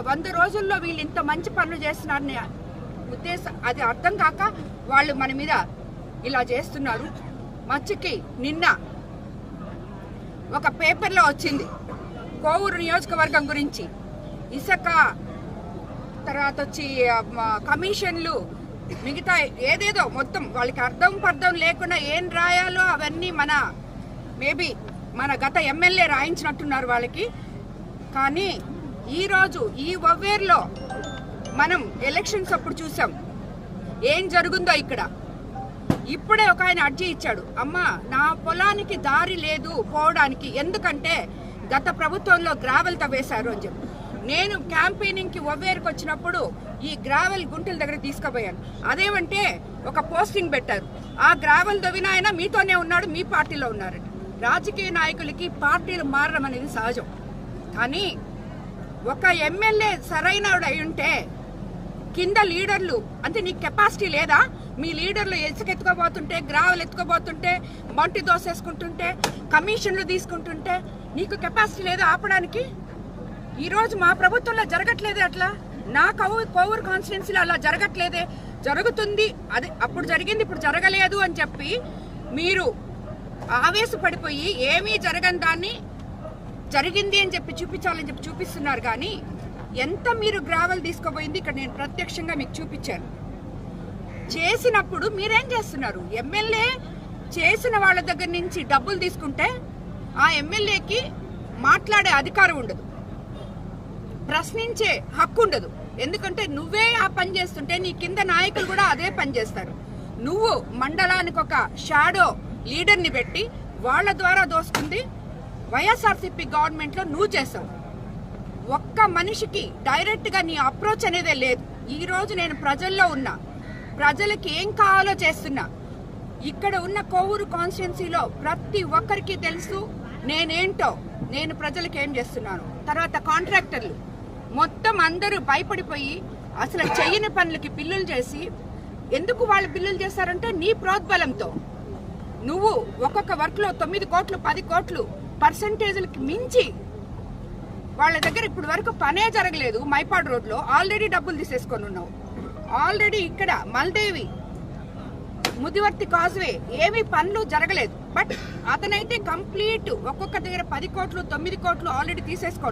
వంద రోజుల్లో వీళ్ళు ఇంత మంచి పనులు చేస్తున్నారని ఉద్దేశం అది అర్థం కాక వాళ్ళు మన మీద ఇలా చేస్తున్నారు. మచ్చికి నిన్న ఒక పేపర్లో వచ్చింది. కోవూరు నియోజకవర్గం గురించి. ఇసుక తర్వాత వచ్చి కమిషన్లు మిగతా ఏదేదో మొత్తం వాళ్ళకి అర్థం పర్థం లేకుండా ఏం రాయాలో అవన్నీ మన మేబీ మన గత ఎమ్మెల్యే రాయించినట్టున్నారు వాళ్ళకి. కానీ ఈరోజు ఈ వవ్వేర్లో మనం ఎలక్షన్స్ అప్పుడు చూసాం. ఏం జరుగుందో ఇక్కడ. ఇప్పుడే ఒక ఆయన అర్జీ ఇచ్చాడు. అమ్మా నా పొలానికి దారి లేదు పోవడానికి. ఎందుకంటే గత ప్రభుత్వంలో గ్రావెల్ తవ్వేశారు అని చెప్పి. నేను క్యాంపెయినింగ్కి ఒవ్వేరుకు వచ్చినప్పుడు ఈ గ్రావెల్ గుంటల దగ్గర తీసుకుపోయాను. అదేమంటే ఒక పోస్టింగ్ పెట్టారు. ఆ గ్రావెల్ తవ్విన ఆయన మీతోనే ఉన్నాడు మీ పార్టీలో ఉన్నారని రాజకీయ నాయకులకి పార్టీలు మారడం అనేది సహజం. కానీ ఒక ఎమ్మెల్యే సరైన ఉంటే కింద లీడర్లు అంటే నీకు కెపాసిటీ లేదా? మీ లీడర్లు ఇసుక ఎత్తుకోబోతుంటే గ్రావెల్ ఎత్తుకోబోతుంటే మంటి దోసేసుకుంటుంటే కమిషన్లు తీసుకుంటుంటే నీకు కెపాసిటీ లేదా ఆపడానికి? ఈరోజు మా ప్రభుత్వంలో జరగట్లేదే అట్లా? నా కౌ కోవూరు కాన్స్టిట్యున్సీలో అలా జరగట్లేదే? జరుగుతుంది. అది అప్పుడు జరిగింది ఇప్పుడు జరగలేదు అని చెప్పి మీరు ఆవేశపడిపోయి ఏమీ జరగని దాన్ని జరిగింది అని చెప్పి చూపించాలని చెప్పి చూపిస్తున్నారు కానీ ఎంత మీరు గ్రావెల్ తీసుకోబోయింది ఇక్కడ నేను ప్రత్యక్షంగా మీకు చూపించాను. చేసినప్పుడు మీరేం చేస్తున్నారు? ఎమ్మెల్యే చేసిన వాళ్ళ దగ్గర నుంచి డబ్బులు తీసుకుంటే ఆ ఎమ్మెల్యేకి మాట్లాడే అధికారం ఉండదు. ప్రశ్నించే హక్కు ఉండదు. ఎందుకంటే నువ్వే ఆ పని చేస్తుంటే నీ కింద నాయకులు కూడా అదే పని చేస్తారు. నువ్వు మండలానికి ఒక షాడో లీడర్ని పెట్టి వాళ్ళ ద్వారా దోస్తుంది వైఎస్ఆర్సీపీ గవర్నమెంట్లో నువ్వు చేసావు. ఒక్క మనిషికి డైరెక్ట్గా నీ అప్రోచ్ అనేదే లేదు. ఈ రోజు నేను ప్రజల్లో ఉన్నా ప్రజలకి ఏం కావాలో చేస్తున్నా. ఇక్కడ ఉన్న కోవూరు కాన్స్టిట్యున్సీలో ప్రతి ఒక్కరికి తెలుసు నేనేంటో నేను ప్రజలకు ఏం చేస్తున్నాను. తర్వాత కాంట్రాక్టర్లు. మొత్తం అందరూ భయపడిపోయి అసలు చెయ్యని పనులకి బిల్లులు చేసి ఎందుకు వాళ్ళు బిల్లులు చేస్తారంటే నీ ప్రోద్బలంతో. నువ్వు ఒక్కొక్క వర్క్లో తొమ్మిది కోట్లు పది కోట్లు పర్సంటేజ్లకి మించి వాళ్ళ దగ్గర ఇప్పటి వరకు పనే జరగలేదు మైపాడ్ రోడ్లో. ఆల్రెడీ డబ్బులు తీసేసుకొని ఉన్నావు. ఆల్రెడీ ఇక్కడ మల్దేవి ముదివర్తి కాజ్వే ఏమీ పనులు జరగలేదు. బట్ అతనైతే కంప్లీట్ ఒక్కొక్క దగ్గర పది కోట్లు తొమ్మిది కోట్లు ఆల్రెడీ తీసేసుకోండి